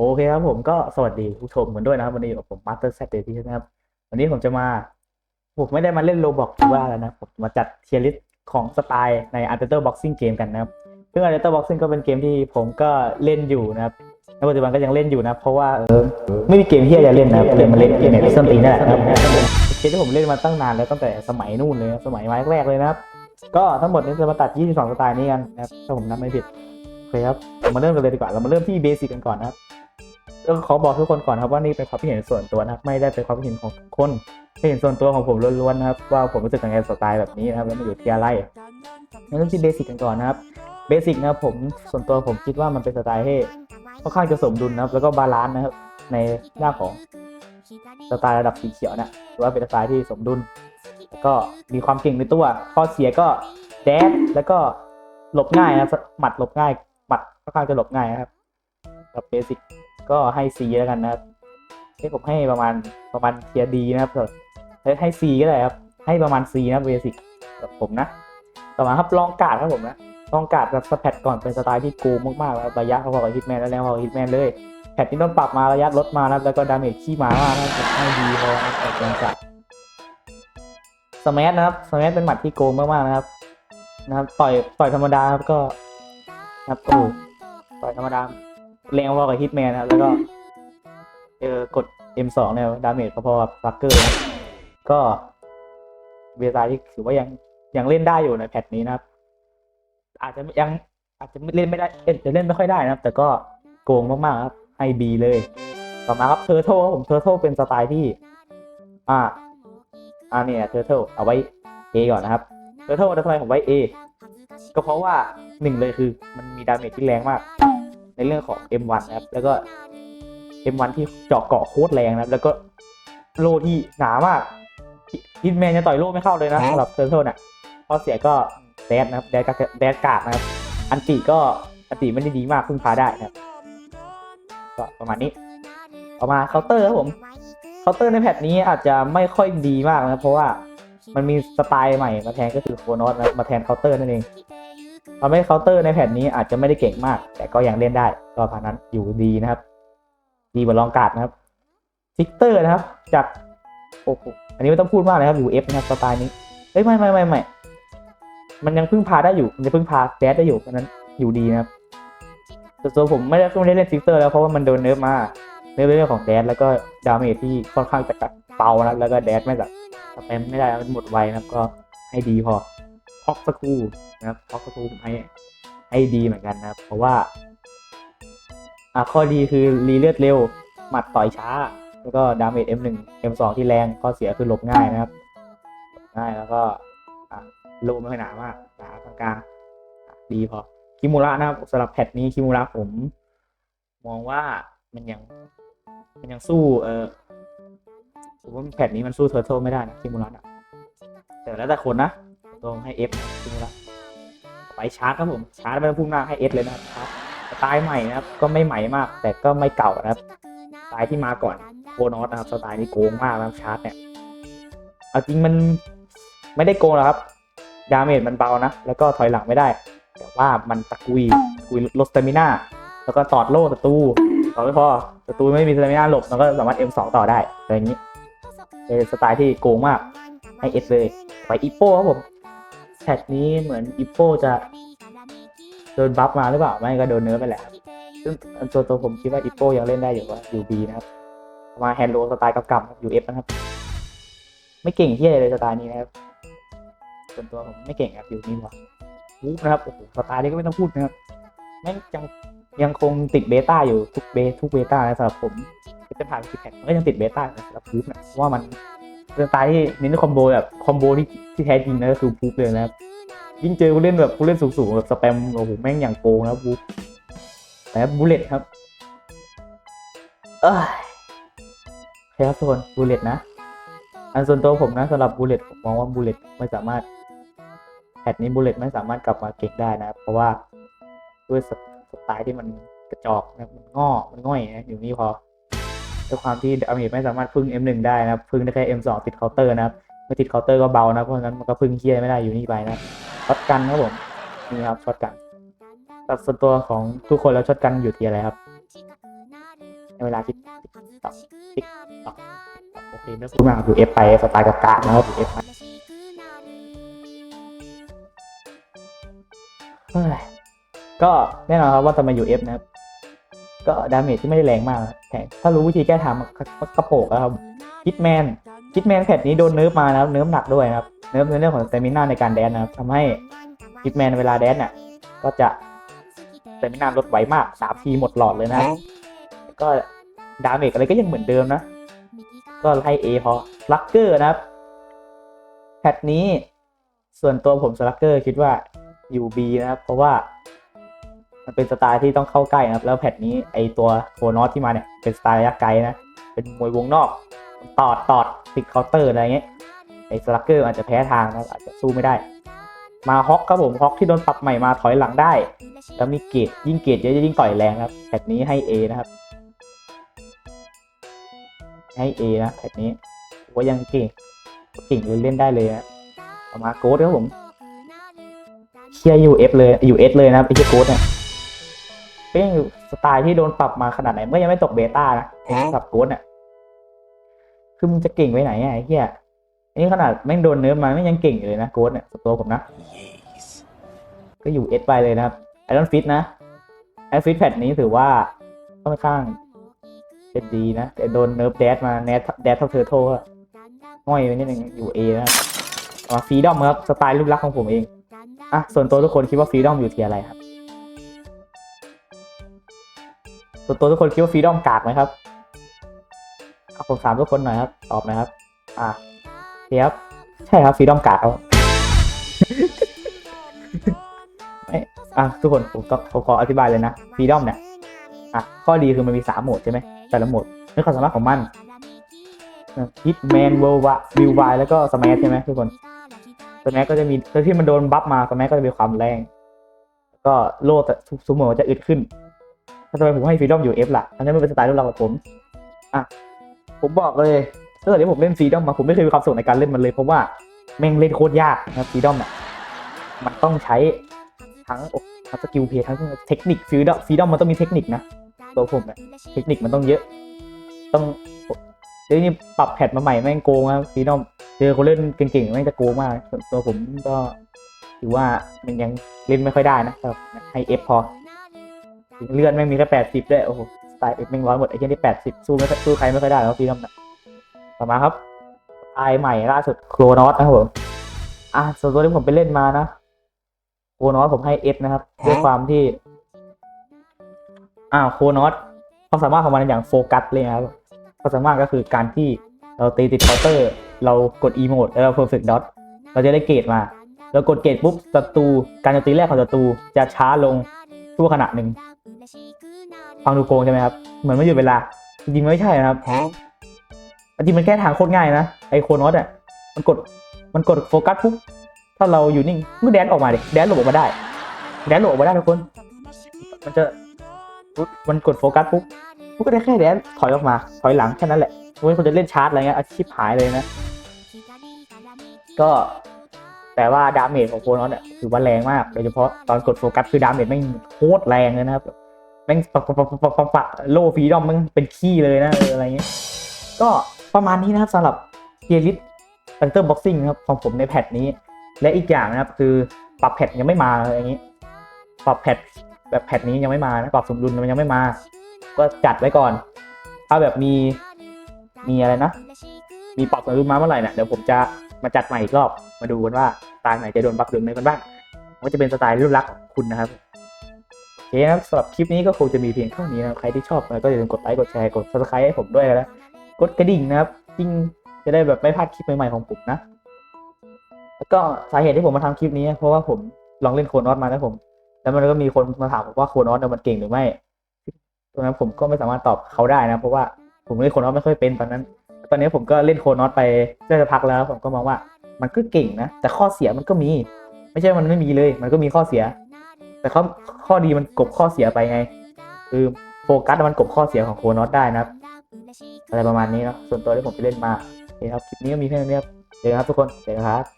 โอเคครับผมก็สวัสดีผู้ชมกันด้วยนะครับ วันนี้กับผมมาสเตอร์แซดเดย์ที่นะครับ วันนี้ผมจะมา ผมไม่ได้มาเล่นโรบอกหรือว่าแล้วนะผมมาจัดเทียร์ลิสของสไตล์ใน u n d e r t a l e Boxing Game กันนะครับ ซึ่ง u n d e r t a l e Boxing ก็เป็นเกมที่ผมก็เล่นอยู่นะครับในปัจจุบันก็ยังเล่นอยู่นะ เพราะว่าเออไม่มีเกมที่จะเล่นนะเลยมาเล่นเกมในส้นตีนนั่นแหละครับเกมที่ผมเล่นมาตั้งนานแล้วตั้งแต่สมัยนู่นเลยสมัยแรกๆเลยนะครับ ก็ทั้งหมดนี้จะมาตัด 22 สไตล์นี้กันนะครับถ้าผมนับไม่ผิดโอเคครับเรามาเริ่มกันเลยดีกว่าเรามาเริ่มที่เบสิกกันก่อนนะครับ ก็ขอบอกทุกคนก่อนครับว่านี่เป็นความคิดเห็นส่วนตัวนะครับไม่ได้เป็นความคิดเห็นของทุกคนเป็นเห็นส่วนตัวของผมล้วนๆนะครับว่าผมรู้สึกยังไงสไตล์แบบนี้นะครับแล้วมันอยู่ที่อะไรงั้นเริ่มที่เบสิกกันก่อนนะครับเบสิกนะครับผมส่วนตัวผมคิดว่ามันเป็นสไตล์ที่ค่อนข้างจะสมดุลนะครับ แล้วก็บาลานซ์นะครับในด้าของสไตล์ระดับสีเขียวนะถือว่าเป็นสไตล์ที่สมดุลแล้วก็มีความเก่งในตัว ข้อเสียก็แดดแล้วก็หลบง่ายนะครับหมัดหลบง่ายหมัดค่อนข้างจะหลบง่ายนะครับกับเบสิก ก็ให้ C แล้วกันนะครับที่ผมให้ประมาณประมาณเทียดีนะครับให้ให้ C ก็ได้ครับ ให้ประมาณ C นะเบสิกกับผมนะ ต่อมาครับลองกาดครับผมนะลองกาดแบบสแปดก่อนเป็นสไตล์ที่โกงมากๆแล้วระยะเขาบอกับฮิตแมนแล้วแล้วพอฮิตแมนเลยแพทที่ต้องปรับมาระยะลดมานะแล้วก็ดาเมจขี้หมามากนะครับให้ดีพอนะครับลองกาดสมัทนะครับสมัทเป็นหมัดที่โกงมากๆนะครับ นะครับ ต่อยต่อยธรรมดาครับก็นะครับโอ้ต่อยธรรมดา แรงพอกับฮิตแมนนะครับแล้วก็เจอกด M2 เนี่ยดาเมจพอๆกับซักเกอร์นะก็เวลาที่ถือว่ายังยังเล่นได้อยู่ในแพทนี้นะครับ อาจจะยังอาจจะเล่นไม่ได้เอ๊ะจะเล่นไม่ค่อยได้นะครับ แต่ก็โกงมากๆครับให้ B เลย ต่อมาครับเทอร์โทครับผมเทอร์โทเป็นสไตล์ที่ อ่า อ่าเนี่ยเทอร์เทลเอาไว้ A ก่อนนะครับเทอร์เทลทำไมผมไว้ A ก็เพราะว่าหนึ่งเลยคือ มันมีดาเมจที่แรงมาก ในเรื่องของ M1 นะครับแล้วก็ M1 ที่เจาะเกาะโคตรแรงนะครับ แล้วก็โลที่หนามากฮิตแมนจะต่อยโลไม่เข้าเลยนะสำหรับเทอร์เทลน่ะข้อเสียก็แดดนะครับแดดกากแดดกากนะครับ อันติก็อันติไม่ได้ดีมากพึ่งพาได้นะครับ ก็ประมาณนี้ต่อมาเคาน์เตอร์ครับผมเคาน์เตอร์ในแพทนี้อาจจะไม่ค่อยดีมากนะครับเพราะว่ามันมีสไตล์ใหม่มาแทนก็คือโคนอสนะมาแทนเคาน์เตอร์นั่นเอง ทำให้เคาน์เตอร์ในแพทนี้อาจจะไม่ได้เก่งมาก แต่ก็ยังเล่นได้ ก็ผ่านั้นอยู่ดีนะครับ ดีกว่าลองกาดนะครับซิกเตอร์นะครับ จากโอ้โหอันนี้ไม่ต้องพูดมากเลยครับอยู่เอฟนะครับสไตล์นี้เอ้ยไม่ไม่ไม่ไม่มันยังพึ่งพาได้อยู่ มันจะพึ่งพาแดดได้อยู่เพราะนั้นอยู่ดีนะครับแต่ตัวผมไม่ได้ไม่ได้เล่นซิกเตอร์แล้วเพราะว่ามันโดนเนิร์ฟมาในเรื่องของแดดแล้วก็ดาเมจที่ค่อนข้างจะเบานะแล้วก็แดดไม่แบบสแปมไม่ได้มันหมดไวนะก็ให้ดีพอ พอกสกูนะครับพอกสกูผมให้ให้ดีเหมือนกันนะครับ เพราะว่าอะข้อดีคือรีเลือดเร็ว หมัดต่อยช้า แล้วก็ดาเมจ M1 M2 ที่แรงข้อเสียคือหลบง่ายนะครับง่ายแล้วก็อะโลไม่ค่อยหนามากหนากลางๆดีพอคิมูระนะครับสำหรับแพทนี้คิมูระผม มองว่ามันยัง มันยังสู้เออผมว่าแผ่นนี้มันสู้เทอร์เทลไม่ได้นะคิมูระอะแต่แล้วแต่คนนะ ตรงให้ F คิมูระไปชาร์จครับผมชาร์จไปพุ่งหน้าให้ S เลยนะครับชาร์จสไตล์ใหม่นะครับ ก็ไม่ใหม่มาก แต่ก็ไม่เก่านะครับสไตล์ที่มาก่อนโคนอสนะครับสไตล์นี้โกงมากนะครับชาร์จเนี่ยเอาจริงมันไม่ได้โกงหรอกครับ ดาเมจมันเบานะ แล้วก็ถอยหลังไม่ได้ แต่ว่ามันตะกุยตะกุยลดสเตมิน่าแล้วก็ตอดโล่ศัตรูต่อไม่พอศัตรูไม่มีสเตมิน่าหลบมันก็สามารถ M2 ต่อได้อะไรอย่างนี้เป็นสไตล์ที่โกงมากให้ S เลยไปอีโป้ครับผม แท็กนี้เหมือนอีโปจะโดนบัฟมาหรือเปล่า ไม่ก็โดนเนื้อไปแหละซึ่งตัวตัวผมคิดว่าอีโปยังเล่นได้อยู่ว่าอยู่ B นะครับ มาแฮนด์โลสไตล์กำๆอยู่ F นะครับ ไม่เก่งที่อะไรเลยสไตล์นี้นะครับ ส่วนตัวผมไม่เก่งครับอยู่นี่วะวูฟนะครับโอ้โหสไตล์นี้ก็ไม่ต้องพูดนะครับแม่งยังยังคงติดเบต้าอยู่ทุกเบทุกเบต้านะสำหรับผมจะผ่านคิดแท็กมันก็ยังติดเบต้าสำหรับพูฟนะเพราะว่ามัน สไตล์ที่เน้นคอมโบแบบคอมโบที่ที่แท้จริงนะก็คือพูฟเลยนะครับยิ่งเจอผู้เล่นแบบผู้เล่นสูงๆแบบสแปมโอ้โหแม่งอย่างโกงนะพูฟแต่บูเลตครับเอ้ยโอเคครับทุกคนบูเลตนะ อันส่วนตัวผมนะสำหรับบูเลตผมมองว่าบูเลตไม่สามารถแพทนี้บูเลตไม่สามารถกลับมาเก่งได้นะครับเพราะว่าด้วยสไตล์ที่มันกระจอกนะมันงอมันง่อยนะอยู่นี่พอ ด้วยความที่ดาเมจไม่สามารถพึ่ง M1 ได้นะครับ พึ่งได้แค่ M2 ติดเคาน์เตอร์นะครับไม่ติดเคาน์เตอร์ก็เบานะเพราะฉะนั้นมันก็พึ่งเคียไม่ได้อยู่นี่ไปนะช็อตกันครับผมนี่ครับช็อตกันแต่ส่วนตัวของทุกคนแล้วช็อตกันอยู่ที่อะไรครับในเวลาที่ติ๊กติ๊กต๊อโอเคไม่พูดมาดูเอฟไปสไตล์กากานะครับดูเอฟไปก็แน่นอนครับว่าจะมาอยู่เอฟนะครับ ก็ดาเมจที่ไม่ได้แรงมากแต่ถ้ารู้วิธีแก้ทางมันก็กระโปกแล้วครับคิดแมนคิดแมนแพทนี้โดนเนิร์ฟมานะครับเนิร์ฟหนักด้วยนะครับเนิร์ฟในเรื่องของสเตมินาในการแดนนะครับทำให้คิดแมนเวลาแดนเนี่ยก็จะสเตมินาลดไวมากสามทีหมดหลอดเลยนะครับแล้วก็ดาเมจอะไรก็ยังเหมือนเดิมนะ ก็ให้ A พอลักเกอร์นะครับแพทนี้ส่วนตัวผมสลักเกอร์คิดว่าอยู่ B นะครับ เพราะว่า มันเป็นสไตล์ที่ต้องเข้าใกล้นะครับ แล้วแพทนี้ไอตัวโคนอสที่มาเนี่ยเป็นสไตล์ระยะไกลนะ เป็นมวยวงนอกตอดตอดติดเคาน์เตอร์อะไรเงี้ยไอสลักเกอร์อาจจะแพ้ทางนะอาจจะสู้ไม่ได้ มาฮอกครับผมฮอกที่โดนปรับใหม่มาถอยหลังได้ แล้วมีเกรดยิ่งเกรดเยอะจะยิ่งต่อยแรงครับแพทนี้ให้ A นะครับให้ A นะแพทนี้ผมว่ายังเก่งเก่งเลยเล่นได้เลยนะมาโกดครับผมเชียร์ UF เลย US เลยนะครับไอ้เชียโกดเนี่ย เป็นสไตล์ที่โดนปรับมาขนาดไหนเมื่อยังไม่ตกเบต้านะปรับโกดเนี่ยคือมึงจะเก่งไปไหนอะไอ้เหี้ยอันนี้ขนาดแม่งโดนเนื้อมาไม่งยังเก่งอยู่เลยนะโกดเนี่ยตัวผมนะ ก็อยู่ S ไปเลยนะครับไอรอนฟิตนะไอฟิตแพทนี้ถือว่าค่อนข้างเจ็ดดีนะแต่โดนเนิร์ฟแดดมาแนทแดดเท่าเธอโทก็ง่อยไปนิดนึงอยู่ A นะครับต่อมาฟรีดอมครับสไตล์รูปลักษณ์ของผมเองอะส่วนตัวทุกคนคิดว่าฟรีดอมอยู่เทียร์อะไรครับ ส่วนตัวทุกคนคิดว่าฟรีดอมกากไหมครับเอาผมถามทุกคนหน่อยครับ ตอบหน่อยครับ อะเทียบใช่ครับฟรีดอมกากครับไม่อะทุกคนผมก็ผมขออธิบายเลยนะฟรีดอมเนี่ยอะข้อดีคือมันมีสามโหมดใช่ไหมแต่ละโหมดด้วยความสามารถของมันฮิตแมนเวลวะวิวไวแล้วก็สมัใช่ไหมทุกคนสมัก็จะมีที่มันโดนบัฟมาสมัก็จะมีความแรง ก็โล่แต่ทุกสมอจะอึดขึ้น ทำไมผมให้ฟรีดอมอยู่เอฟล่ะอันนี้มันเป็นสไตล์รูปลักษณ์ของผมอะผมบอกเลยถ้าเกิดที่ผมเล่นฟรีดอมมาผมไม่เคยมีความสุขในการเล่นมันเลยเพราะว่าแม่งเล่นโคตรยากนะฟรีดอมเนี่ยมันต้องใช้ทั้งทั้งสกิลเพย์ทั้งเทคนิคฟรีดอมฟรีดอมมันต้องมีเทคนิคนะตัวผมเนี่ยเทคนิคมันต้องเยอะ ต้องเดี๋ยวนี้ปรับแพทมาใหม่แม่งโกงครับฟรีดอมเจอคนเล่นเก่งๆแม่งจะโกงมากตัวผมก็ถือว่ามันยังเล่นไม่ค่อยได้นะแต่ให้เอฟพอ เลื่อนแม่งมีแค่แปดสิบด้วยโอ้โหสไตล์เอฟแม่งร้อยหมดไอ้เหี้ยนี่แปดสิบสู้ไม่สู้ใครไม่ค่อยได้แล้วฟรีดอมนะต่อมาครับไอใหม่ล่าสุดโครนอสนะครับผมอะส่วนตัวที่ผมไปเล่นมานะโครนอสผมให้เอสนะครับด้วยความที่ อ่าโครนอสความสามารถของมันอย่างโฟกัสเลยนะครับความสามารถก็คือการที่เราตีติดเคาน์เตอร์ เรากดอีโมดแล้วเราเพอร์เฟกต์ดอทเราจะได้เกรดมาเรากดเกรดปุ๊บศัตรูการโจมตีแรกของศัตรูจะช้าลง ชั่วขณะหนึ่งฟังดูโกงใช่ไหมครับ เหมือนไม่หยุดเวลา จริงๆมันไม่ใช่นะครับจริงมันแก้ทางโคตรง่ายนะไอโคนอสอะมันกดมันกดโฟกัสปุ๊บถ้าเราอยู่นิ่งมันก็แดนออกมาดิแดนหลบออกมาได้ แดนหลบออกมาได้ทุกคน มันจะปุ๊บมันกดโฟกัสปุ๊บมันก็ได้แค่แดนถอยออกมา ถอยหลังแค่นั้นแหละเว้ยคนจะเล่นชาร์จอะไรเงี้ยอาชีพหายเลยนะ ก็ แต่ว่าดาเมจของโคนอสเนี่ยถือว่าแรงมากโดยเฉพาะตอนกดโฟกัสคือดาเมจไม่งโคตรแรงเลยนะครับแม่งปักปักปักปักปักปักโลฟีดอมมันเป็นขี้เลยนะอะไรเงี้ยก็ประมาณนี้นะครับสำหรับเทียริสแฟนเตอร์บ็อกซิ่งนะครับของผมในแพทนี้ และอีกอย่างนะครับคือปรับแพทยังไม่มาอะไรอย่างนี้ ปรับแพทแบบแพทนี้ยังไม่มานะปรับสมดุลมันยังไม่มา ก็จัดไว้ก่อน ถ้าแบบมีมีอะไรนะ มีปรับสมดุลมาเมื่อไหร่เนี่ยเดี๋ยวผมจะมาจัดใหม่อีกรอบมาดูกันว่า ตล์ไหนจะโดนบัฟโดนไหนกันบ้างว่าจะเป็นสไตล์รูปลักษณ์ของคุณนะครับโอเคนะครับสำหรับคลิปนี้ก็คงจะมีเพียงเท่านี้นะครับใครที่ชอบก็อย่าลืมกดไลค์กดแชร์กด subscribe ให้ผมด้วยนะกดกระดิ่งนะครับยิ่งจะได้แบบไม่พลาดคลิปใหม่ๆของผมนะแล้วก็สาเหตุที่ผมมาทำคลิปนี้เพราะว่าผมลองเล่นโคนอสมานะผม แล้วมันก็มีคนมาถามผมว่าโคนอสเนี่ยมันเก่งหรือไม่ตรงนั้นผมก็ไม่สามารถตอบเขาได้นะ เพราะว่าผมเล่นโคนอสไม่ค่อยเป็นตอนนั้น ตอนนี้ผมก็เล่นโคนอสไปได้สักพักแล้ว ผมก็มองว่า มันก็เก่งนะ แต่ข้อเสียมันก็มี ไม่ใช่มันไม่มีเลย มันก็มีข้อเสีย แต่ข้อข้อดีมันกบข้อเสียไปไง คือโฟกัสมันกบข้อเสียของโคนอตได้นะอะไรประมาณนี้เนาะส่วนตัวที่ผมไปเล่นมาโอเคครับคลิปนี้ก็มีแค่นี้ครับเจอกันครับทุกคนเจอกันครับ